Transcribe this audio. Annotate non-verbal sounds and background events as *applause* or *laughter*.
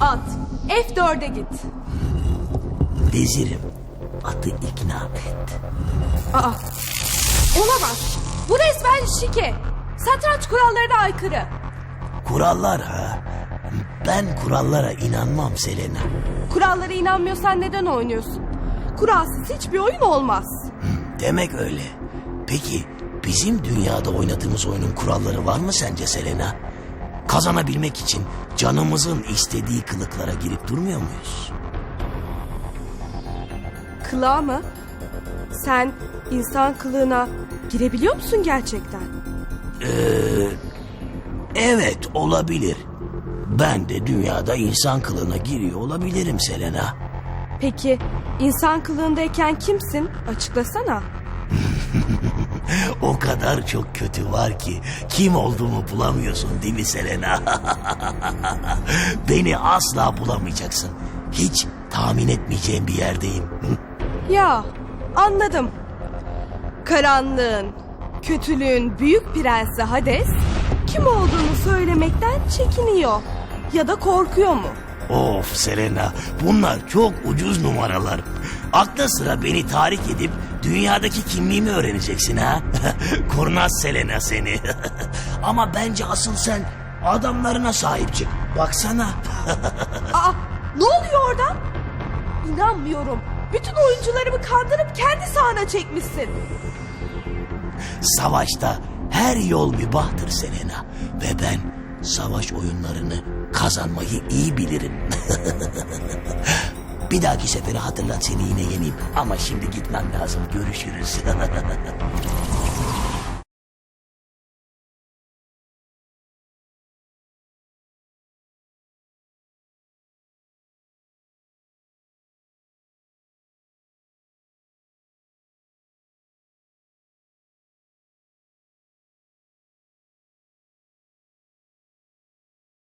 At. F4'e git. Vezirim, atı ikna et. Aa. Olamaz. Bu resmen şike. Satranç kurallarına aykırı. Kurallar ha? Ben kurallara inanmam Selena. Kurallara inanmıyorsan neden oynuyorsun? Kuralsız hiçbir oyun olmaz. Demek öyle. Peki bizim dünyada oynadığımız oyunun kuralları var mı sence Selena? Kazanabilmek için canımızın istediği kılıklara girip durmuyor muyuz? Kılığa mı? Sen insan kılığına girebiliyor musun gerçekten? Evet olabilir. Ben de dünyada insan kılığına giriyor olabilirim Selena. Peki insan kılığındayken kimsin? Açıklasana. *laughs* O kadar çok kötü var ki kim olduğumu bulamıyorsun değil mi Selena? *laughs* Beni asla bulamayacaksın. Hiç tahmin etmeyeceğim bir yerdeyim. Ya anladım. Karanlığın, kötülüğün büyük prensi Hades kim olduğunu söylemekten çekiniyor ya da korkuyor mu? Of Selena bunlar çok ucuz numaralar. Akla sıra beni tahrik edip dünyadaki kimliğimi öğreneceksin ha. *laughs* Kurnaz Selena seni. *laughs* Ama bence asıl sen adamlarına sahip çık. Baksana. *laughs* Aa ne oluyor orada? İnanmıyorum. Bütün oyuncularımı kandırıp kendi sahana çekmişsin. Savaşta her yol mübahtır Selena. Ve ben savaş oyunlarını kazanmayı iyi bilirim. *laughs* Bir dahaki sefere hatırlat seni yine yeneyim. Ama şimdi gitmem lazım. Görüşürüz. *laughs*